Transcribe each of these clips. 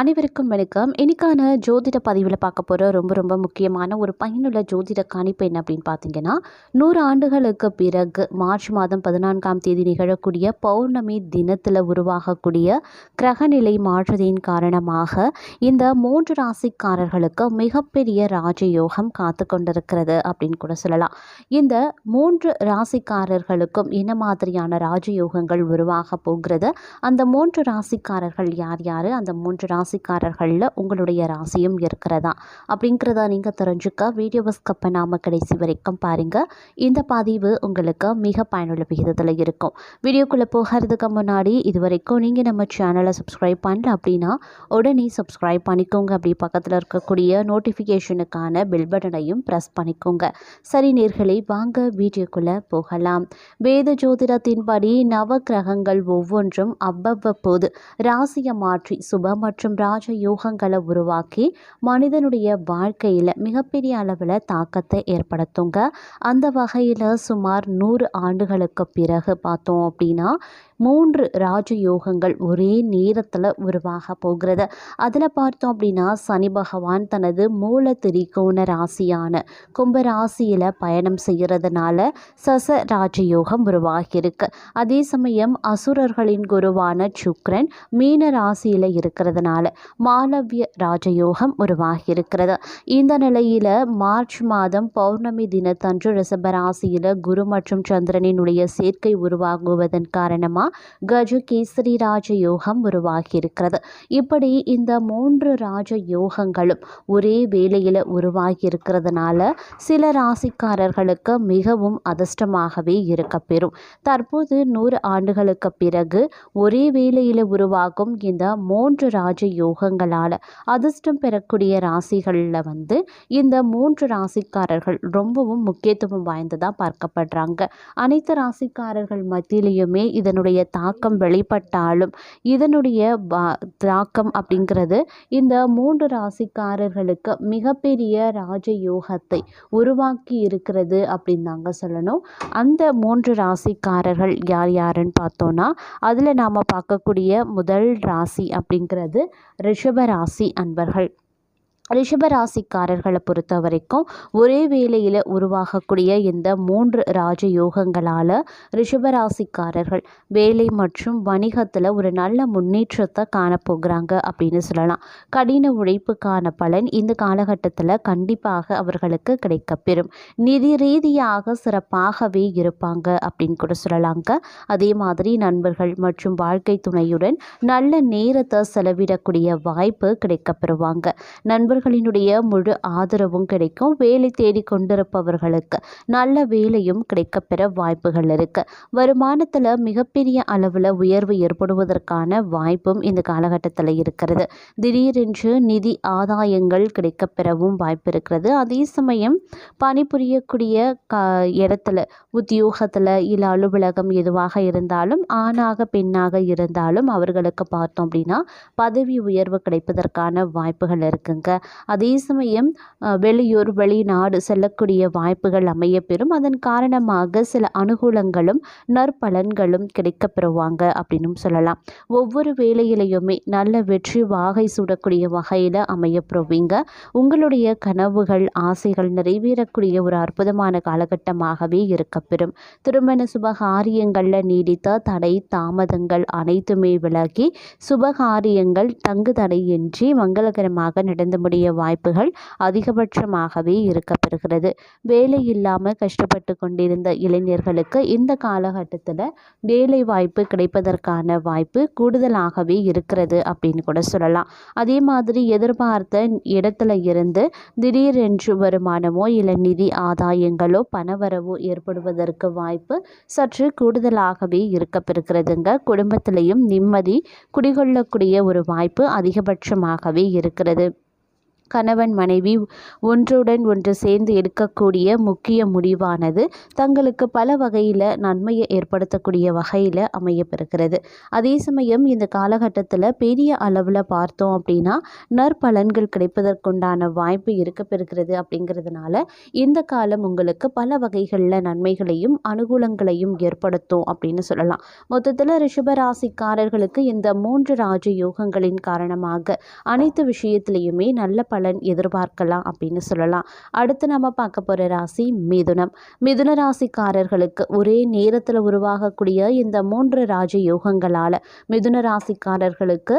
அனைவருக்கும் வணக்கம். இன்றைக்கான ஜோதிட பதிவில் பார்க்க போகிற ரொம்ப ரொம்ப முக்கியமான ஒரு பயனுள்ள ஜோதிட கணிப்பு என்ன அப்படின்னு பார்த்தீங்கன்னா நூறு ஆண்டுகளுக்கு பிறகு மார்ச் மாதம் பதினான்காம் தேதி நிகழக்கூடிய பௌர்ணமி தினத்தில் உருவாகக்கூடிய கிரகநிலை மாற்றத்தின் காரணமாக இந்த மூன்று ராசிக்காரர்களுக்கு மிகப்பெரிய ராஜயோகம் காத்து கொண்டிருக்கிறது அப்படின்னு கூட சொல்லலாம். இந்த மூன்று ராசிக்காரர்களுக்கும் என்ன மாதிரியான ராஜயோகங்கள் உருவாக போகிறது? அந்த மூன்று ராசிக்காரர்கள் யார் யார்? அந்த மூன்று ராசி ராசிக்காரர்களில் உங்களுடைய ராசியும் இருக்கிறதா? அப்படிங்கிறத நீங்கள் தெரிஞ்சுக்க வீடியோவை ஸ்கப் பண்ணாமல் கடைசி வரைக்கும் பாருங்கள் இந்த பதிவு உங்களுக்கு மிக பயனுள்ள விகிதத்தில் இருக்கும். வீடியோக்குள்ளே போகிறதுக்கு முன்னாடி இது வரைக்கும் நீங்கள் நம்ம சேனலை சப்ஸ்கிரைப் பண்ணல அப்படின்னா உடனே சப்ஸ்கிரைப் பண்ணிக்கோங்க. அப்படி பக்கத்தில் இருக்கக்கூடிய நோட்டிஃபிகேஷனுக்கான பெல் பட்டனையும் ப்ரெஸ் பண்ணிக்கோங்க. சரி நேர்களை வாங்க வீடியோக்குள்ளே போகலாம். வேத ஜோதிடத்தின்படி நவ கிரகங்கள் ஒவ்வொன்றும் அவ்வப்போது ராசியை மாற்றி சுப மற்றும் ராஜ யோகங்களை உருவாக்கி மனிதனுடைய வாழ்க்கையில் மிகப்பெரிய அளவில் தாக்கத்தை ஏற்படுத்துங்க. அந்த வகையில் சுமார் நூறு ஆண்டுகளுக்கு பிறகு பார்த்தோம் அப்படின்னா மூன்று ராஜயோகங்கள் ஒரே நேரத்தில் உருவாக போகிறது. அதில் பார்த்தோம் அப்படின்னா சனி பகவான் தனது மூல திரிகோண ராசியான கும்ப ராசியில் பயணம் செய்கிறதுனால சச ராஜயோகம் உருவாகியிருக்கு. அதே சமயம் அசுரர்களின் குருவான சுக்ரன் மீன ராசியில் இருக்கிறதுனால மாலவிய ராஜயோகம் உருவாகியிருக்கிறது. இந்த நிலையில் மார்ச் மாதம் பௌர்ணமி தினத்தன்று ரிஷபராசியில் குரு மற்றும் சந்திரனினுடைய சேர்க்கை உருவாகுவதன் காரணமாக கஜ கேசரி ராஜ யோகம் உருவாகியிருக்கிறது. இப்படி இந்த மூன்று ராஜ யோகங்களும் ஒரே வேளையில் உருவாகி இருக்கிறதுனால சில ராசிக்காரர்களுக்கு மிகவும் அதிர்ஷ்டமாகவே இருக்கப்பெறும் தற்போது நூறு ஆண்டுகளுக்கு பிறகு ஒரே வேளையில் உருவாகும் இந்த மூன்று ராஜ யோகங்களால் அதிர்ஷ்டம் பெறக்கூடிய ராசிகளில் வந்து இந்த மூன்று ராசிக்காரர்கள் ரொம்பவும் முக்கியத்துவம் வாய்ந்ததாக பார்க்கப்படுறாங்க. அனைத்து ராசிக்காரர்கள் மத்தியிலையுமே இதனுடைய தாக்கம் வெளிப்பட்டாலும் இதனுடைய தாக்கம் அப்படிங்கிறது இந்த மூன்று ராசிக்காரர்களுக்கு மிகப்பெரிய ராஜயோகத்தை உருவாக்கி இருக்கிறது அப்படின்னு தாங்க சொல்லணும். அந்த மூன்று ராசிக்காரர்கள் யார் யாருன்னு பார்த்தோன்னா அதில் நாம் பார்க்கக்கூடிய முதல் ராசி அப்படிங்கிறது ரிஷப ராசி அன்பர்கள். ரிஷபராசிக்காரர்களை பொறுத்த வரைக்கும் ஒரே வேளையில் உருவாகக்கூடிய இந்த மூன்று ராஜ யோகங்களால் ரிஷபராசிக்காரர்கள் வேலை மற்றும் வணிகத்தில் ஒரு நல்ல முன்னேற்றத்தை காணப்போகிறாங்க அப்படின்னு சொல்லலாம். கடின உழைப்புக்கான பலன் இந்த காலகட்டத்தில் கண்டிப்பாக அவர்களுக்கு கிடைக்கப்பெறும். நிதி ரீதியாக சிறப்பாகவே இருப்பாங்க அப்படின்னு கூட சொல்லலாங்க. அதே மாதிரி நண்பர்கள் மற்றும் வாழ்க்கை துணையுடன் நல்ல நேரத்தை செலவிடக்கூடிய வாய்ப்பு கிடைக்கப்பெறுவாங்க. நண்பர் அவர்களினுடைய முழு ஆதரவும் கிடைக்கும். வேலை தேடி கொண்டிருப்பவர்களுக்கு நல்ல வேலையும் கிடைக்கப்பெற வாய்ப்புகள் இருக்கு. வருமானத்தில் மிகப்பெரிய அளவில் உயர்வு ஏற்படுவதற்கான வாய்ப்பும் இந்த காலகட்டத்தில் இருக்கிறது. திடீரென்று நிதி ஆதாயங்கள் கிடைக்கப்பெறவும் வாய்ப்பு இருக்கிறது. அதே சமயம் பணிபுரியக்கூடிய க இடத்துல உத்தியோகத்தில் இல்லை அலுவலகம் எதுவாக இருந்தாலும் ஆணாக பெண்ணாக இருந்தாலும் அவர்களுக்கு பார்த்தோம் அப்படின்னா பதவி உயர்வு கிடைப்பதற்கான வாய்ப்புகள் இருக்குங்க. அதே சமயம் வெளியூர் வெளிநாடு செல்லக்கூடிய வாய்ப்புகள் அமையப்பெறும். அதன் காரணமாக சில அனுகூலங்களும் நற்பலன்களும் கிடைக்கப்பெறுவாங்க அப்படின்னு சொல்லலாம். ஒவ்வொரு வேலையிலையுமே நல்ல வெற்றி வாகை சூடக்கூடிய வகையில் அமையப்பெறுவீங்க. உங்களுடைய கனவுகள் ஆசைகள் நிறைவேறக்கூடிய ஒரு அற்புதமான காலகட்டமாகவே இருக்கப்பெறும். திருமண சுபகாரியங்களில் நீடித்த தடை தாமதங்கள் அனைத்துமே விலகி சுபகாரியங்கள் தங்கு தடையின்றி மங்களகரமாக நடந்து முடிய வாய்ப்புகள் அதிகபட்சமாகவே இருக்கப்பெறுகிறது. வேலை இல்லாமல் கஷ்டப்பட்டு கொண்டிருந்த இளைஞர்களுக்கு இந்த காலகட்டத்தில் வேலை வாய்ப்பு கிடைப்பதற்கான வாய்ப்பு கூடுதலாகவே இருக்கிறது அப்படின்னு கூட சொல்லலாம். அதே மாதிரி எதிர்பார்த்த இடத்துல இருந்து திடீரென்று வருமானமோ இல்லை நிதி ஆதாயங்களோ பணவரவோ ஏற்படுவதற்கு வாய்ப்பு சற்று கூடுதலாகவே இருக்கப்பெறுகிறதுங்க. குடும்பத்திலையும் நிம்மதி குடிகொள்ளக்கூடிய ஒரு வாய்ப்பு அதிகபட்சமாகவே இருக்கிறது. கணவன் மனைவி ஒன்றுடன் ஒன்று சேர்ந்து எடுக்கக்கூடிய முக்கிய முடிவானது. தங்களுக்கு பல வகையில் நன்மையை ஏற்படுத்தக்கூடிய வகையில் அமையப்பெறுகிறது. அதே சமயம் இந்த காலகட்டத்தில் பெரிய அளவில் பார்த்தோம் அப்படின்னா நற்பலன்கள் கிடைப்பதற்குண்டான வாய்ப்பு இருக்கப்பெறுகிறது அப்படிங்கிறதுனால இந்த காலம் உங்களுக்கு பல வகைகளில் நன்மைகளையும் அனுகூலங்களையும் ஏற்படுத்தும் அப்படின்னு சொல்லலாம். மொத்தத்தில் ரிஷபராசிக்காரர்களுக்கு இந்த மூன்று ராஜ யோகங்களின் காரணமாக அனைத்து விஷயத்திலையுமே நல்ல பலன் எதிர்பார்க்கலாம் அப்படின்னு சொல்லலாம். அடுத்து நம்ம பார்க்க போகிற ராசி மிதுனம். மிதுன ராசிக்காரர்களுக்கு ஒரே நேரத்தில் உருவாகக்கூடிய இந்த மூன்று ராஜ யோகங்களால் மிதுன ராசிக்காரர்களுக்கு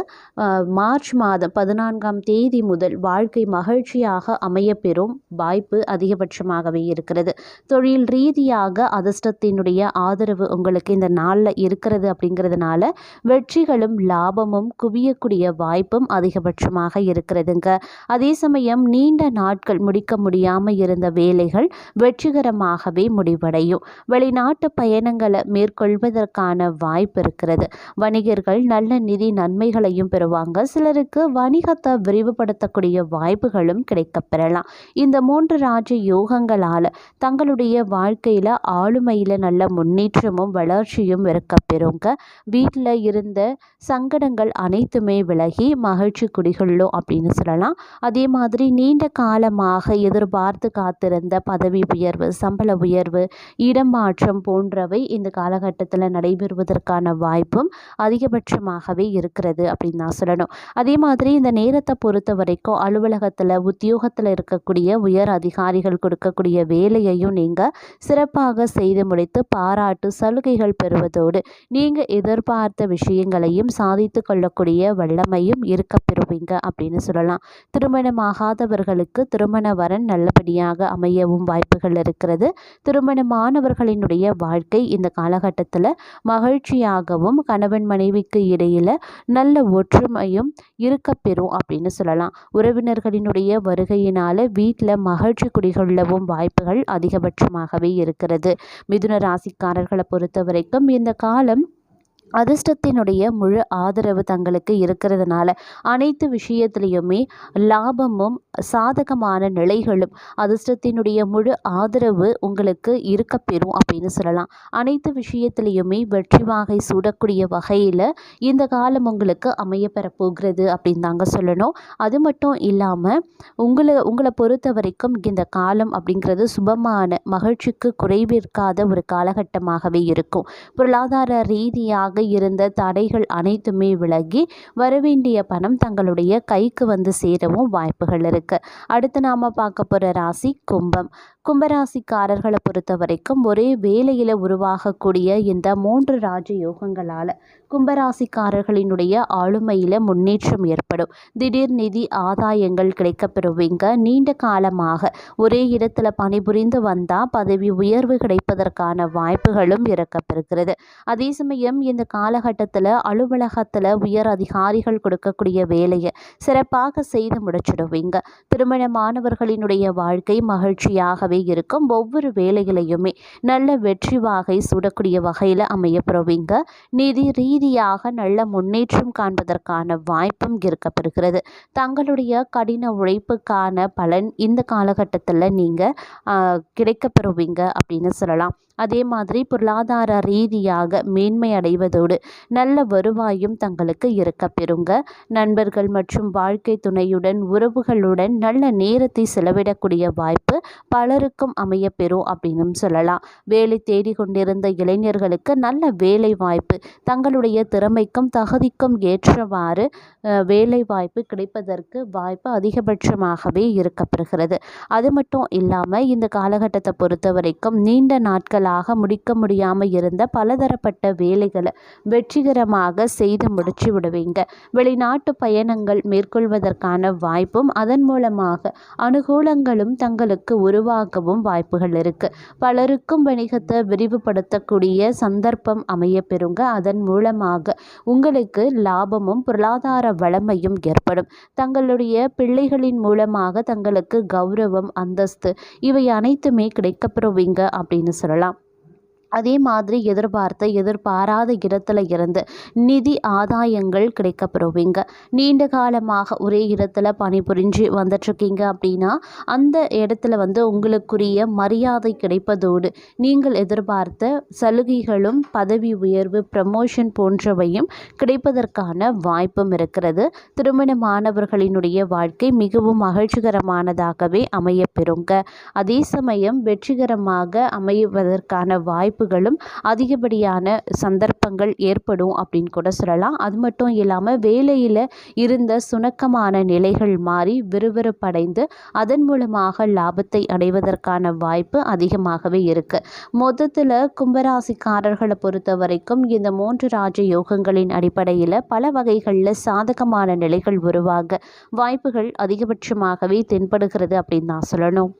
மார்ச் மாதம் பதினான்காம் தேதி முதல் வாழ்க்கை மகிழ்ச்சியாக அமையப்பெறும் வாய்ப்பு அதிகபட்சமாகவே இருக்கிறது. தொழில் ரீதியாக அதிர்ஷ்டத்தினுடைய ஆதரவு உங்களுக்கு இந்த நாளில் இருக்கிறது அப்படிங்கிறதுனால வெற்றிகளும் லாபமும் குவியக்கூடிய வாய்ப்பும் அதிகபட்சமாக இருக்கிறதுங்க. அதே சமயம் நீண்ட நாட்கள் முடிக்க முடியாமல் இருந்த வேலைகள் வெற்றிகரமாகவே முடிவடையும். வெளிநாட்டு பயணங்களை மேற்கொள்வதற்கான வாய்ப்பு இருக்கிறது. வணிகர்கள் நல்ல நிதி நன்மைகளையும் பெறுவாங்க. சிலருக்கு வணிகத்தை விரிவுபடுத்தக்கூடிய வாய்ப்புகளும் கிடைக்கப்பெறலாம். இந்த மூன்று ராஜ யோகங்களால் தங்களுடைய வாழ்க்கையில் ஆளுமையில் நல்ல முன்னேற்றமும் வளர்ச்சியும் இருக்கப்பெறுங்க. வீட்டில் இருந்த சங்கடங்கள் அனைத்துமே விலகி மகிழ்ச்சி குடிகொள்ளும் அப்படின்னு சொல்லலாம். அதே அதே மாதிரி நீண்ட காலமாக எதிர்பார்த்து காத்திருந்த பதவி உயர்வு சம்பள உயர்வு இடமாற்றம் போன்றவை இந்த காலகட்டத்தில் நடைபெறுவதற்கான வாய்ப்பும் அதிகபட்சமாகவே இருக்கிறது அப்படின்னு நான் சொல்லணும். அதே மாதிரி இந்த நேரத்தை பொறுத்த வரைக்கும் அலுவலகத்தில் உத்தியோகத்தில் இருக்கக்கூடிய உயர் அதிகாரிகள் கொடுக்கக்கூடிய வேலையையும் நீங்கள் சிறப்பாக செய்து முடித்து பாராட்டு சலுகைகள் பெறுவதோடு நீங்கள் எதிர்பார்த்த விஷயங்களையும் சாதித்து கொள்ளக்கூடிய வல்லமையும் இருக்க பெறுவீங்க அப்படின்னு சொல்லலாம். திருமணமாகாதவர்களுக்கு திருமண வரன் நல்லபடியாக அமையவும் வாய்ப்புகள் இருக்கிறது. திருமணமானவர்களினுடைய வாழ்க்கை இந்த காலகட்டத்தில் மகிழ்ச்சியாகவும் கணவன் மனைவிக்கு இடையில் நல்ல ஒற்றுமையும் இருக்கப்பெறும் அப்படின்னு சொல்லலாம். உறவினர்களினுடைய வருகையினால் வீட்டில் மகிழ்ச்சி குடிகொள்ளவும் வாய்ப்புகள் அதிகபட்சமாகவே இருக்கிறது. மிதுன ராசிக்காரர்களை பொறுத்த வரைக்கும் இந்த காலம் அதிர்ஷ்டத்தினுடைய முழு ஆதரவு தங்களுக்கு இருக்கிறதுனால அனைத்து விஷயத்துலேயுமே லாபமும் சாதகமான நிலைகளும் அதிர்ஷ்டத்தினுடைய முழு ஆதரவு உங்களுக்கு இருக்கப்பெறும் அப்படின்னு சொல்லலாம். அனைத்து விஷயத்துலேயுமே வெற்றி வாகை சூடக்கூடிய வகையில் இந்த காலம் உங்களுக்கு அமையப்பெற போகிறது அப்படின்னு தாங்க சொல்லணும். அது மட்டும் இல்லாமல் உங்களை உங்களை பொறுத்த வரைக்கும் இந்த காலம் அப்படிங்கிறது சுபமான மகிழ்ச்சிக்கு குறைவிருக்காத ஒரு காலகட்டமாகவே இருக்கும். பொருளாதார ரீதியாக இருந்த தடைகள் அனைத்துமே விலகி வரவேண்டிய பணம் தங்களுடைய கைக்கு வந்து சேரவும் வாய்ப்புகள் இருக்குது அடுத்து நாம் பார்க்க போகிற ராசி கும்பம். கும்பராசிக்காரர்களை பொறுத்த வரைக்கும் ஒரே வேலையில் உருவாகக்கூடிய இந்த மூன்று ராஜ யோகங்களால் கும்பராசிக்காரர்களினுடைய ஆளுமையில் முன்னேற்றம் ஏற்படும். திடீர் நிதி ஆதாயங்கள் கிடைக்கப்பெறுவீங்க. நீண்ட காலமாக ஒரே இடத்துல பணிபுரிந்து வந்தால் பதவி உயர்வு கிடைப்பதற்கான வாய்ப்புகளும் இறக்கப்பெறுகிறது. அதே சமயம் இந்த காலகட்டத்தில் அலுவலகத்தில் உயர் அதிகாரிகள் கொடுக்கக்கூடிய வேலையை சிறப்பாக செய்து முடிச்சிடுவீங்க. திருமணமானவர்களினுடைய வாழ்க்கை மகிழ்ச்சியாகவே இருக்கும். ஒவ்வொரு வேலைகளையுமே நல்ல வெற்றி வாகை சூடக்கூடிய வகையில் அமையப்பெறுவீங்க. நிதி ரீதியாக நல்ல முன்னேற்றம் காண்பதற்கான வாய்ப்பும் இருக்கப்பெறுகிறது. தங்களுடைய கடின உழைப்புக்கான பலன் இந்த காலகட்டத்தில் நீங்கள் கிடைக்கப்பெறுவீங்க அப்படின்னு சொல்லலாம். அதே மாதிரி பொருளாதார ரீதியாக மேன்மை அடைவதோடு நல்ல வருவாயும் தங்களுக்கு இருக்க பெறுங்க. நண்பர்கள் மற்றும் வாழ்க்கை துணையுடன் உறவுகளுடன் நல்ல நேரத்தை செலவிடக்கூடிய வாய்ப்பு பலருக்கும் அமைய பெறும் அப்படின்னு சொல்லலாம். வேலை தேடிக்கொண்டிருந்த இளைஞர்களுக்கு நல்ல வேலை வாய்ப்பு தங்களுடைய திறமைக்கும் தகுதிக்கும் ஏற்றவாறு வேலை வாய்ப்பு கிடைப்பதற்கு வாய்ப்பு அதிகபட்சமாகவே இருக்கப்பெறுகிறது. அது மட்டும் இல்லாமல் இந்த காலகட்டத்தை பொறுத்த வரைக்கும் நீண்ட நாட்கள் நாட்களாக முடிக்க முடியாமல் இருந்த பலதரப்பட்ட வேலைகளை வெற்றிகரமாக செய்து முடிச்சு விடுவீங்க. வெளிநாட்டு பயணங்கள் மேற்கொள்வதற்கான வாய்ப்பும் அதன் மூலமாக அனுகூலங்களும் தங்களுக்கு உருவாகவும் வாய்ப்புகள் இருக்குது பலருக்கும் வணிகத்தை விரிவுபடுத்தக்கூடிய சந்தர்ப்பம் அமைய பெறுங்க. அதன் மூலமாக உங்களுக்கு லாபமும் பொருளாதார வளமையும் ஏற்படும். தங்களுடைய பிள்ளைகளின் மூலமாக தங்களுக்கு கௌரவம் அந்தஸ்து இவை அனைத்துமே கிடைக்கப்பெறுவீங்க அப்படின்னு சொல்லலாம். அதே மாதிரி எதிர்பார்த்த எதிர்பாராத இடத்துல இருந்து நிதி ஆதாயங்கள் கிடைக்கப்பெறுவீங்க. நீண்ட காலமாக ஒரே இடத்துல பணிபுரிஞ்சு வந்துட்ருக்கீங்க அப்படின்னா அந்த இடத்துல வந்து உங்களுக்குரிய மரியாதை கிடைப்பதோடு நீங்கள் எதிர்பார்த்த சலுகைகளும் பதவி உயர்வு ப்ரமோஷன் போன்றவையும் கிடைப்பதற்கான வாய்ப்பும் இருக்கிறது. திருமணமானவர்களினுடைய வாழ்க்கை மிகவும் மகிழ்ச்சிகரமானதாகவே அமையப்பெறுங்க அதே சமயம் வெற்றிகரமாக அமைவதற்கான வாய்ப்பு வாய்ப்புகளும் அதிகப்படியான சந்தர்ப்பங்கள் ஏற்படும் அப்படின்னு கூட சொல்லலாம். அது மட்டும் இல்லாமல் வேலையில் இருந்த சுணக்கமான நிலைகள் மாறி விறுவிறுப்படைந்து அதன் மூலமாக லாபத்தை அடைவதற்கான வாய்ப்பு அதிகமாகவே இருக்குது மொத்தத்தில் கும்பராசிக்காரர்களை பொறுத்த வரைக்கும் இந்த மூன்று ராஜ யோகங்களின் அடிப்படையில் பல வகைகளில் சாதகமான நிலைகள் உருவாக வாய்ப்புகள் அதிகபட்சமாகவே தென்படுகிறது அப்படின்னு நான் சொல்லணும்.